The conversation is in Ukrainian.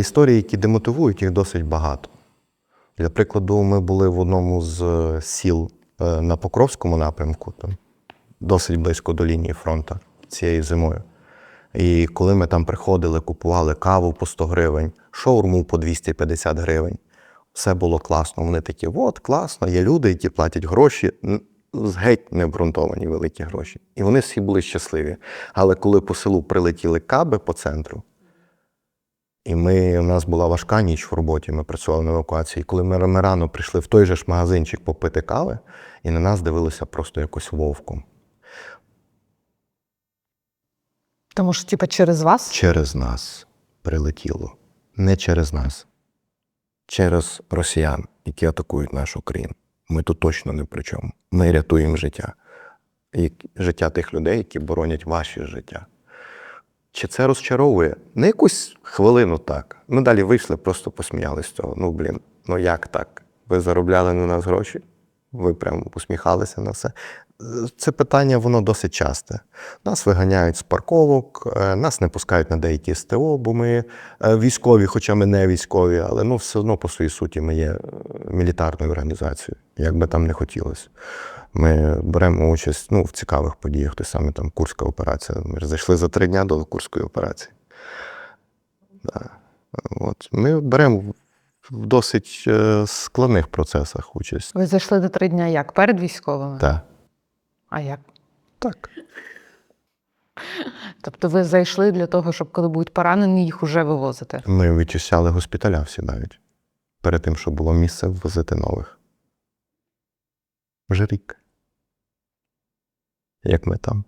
Історії, які демотивують, їх досить багато. Для прикладу, ми були в одному з е, сіл е, на Покровському напрямку, там, досить близько до лінії фронту цією зимою. І коли ми там приходили, купували каву по 100 гривень, шаурму по 250 гривень, все було класно. Вони такі, от, класно, є люди, які платять гроші, геть не обґрунтовані великі гроші. І вони всі були щасливі. Але коли по селу прилетіли каби по центру, і ми, у нас була важка ніч в роботі, ми працювали на евакуації. Коли ми, ми рано прийшли в той же ж магазинчик попити кави, і на нас дивилися просто якось вовком. Тому що, типа, через вас Через нас прилетіло. Не через нас. Через росіян, які атакують нашу країну. Ми тут точно не при чому. Ми рятуємо життя. І життя тих людей, які боронять ваші життя. Чи це розчаровує? На якусь хвилину так. Ми далі вийшли, просто посміялися з цього. Ну, блін, ну як так? Ви заробляли на нас гроші? Ви прям посміхалися на все. Це питання, воно досить часте. Нас виганяють з парковок, е, нас не пускають на деякі СТО, бо ми е, військові, хоча ми не військові, але ну, все одно по своїй суті ми є е, мілітарною організацією, як би там не хотілося. Ми беремо участь ну, в цікавих подіях, той саме там Курська операція. Ми зайшли за три дні до Курської операції. Да. От. Ми беремо в- досить е, складних процесах участь. ви зайшли до три дня як? Перед військовими? Так. А як? Так. Тобто ви зайшли для того, щоб коли будуть поранені, їх уже вивозити. Ми вичищали госпіталя всі навіть. Перед тим, щоб було місце ввозити нових. Вже рік. Як ми там.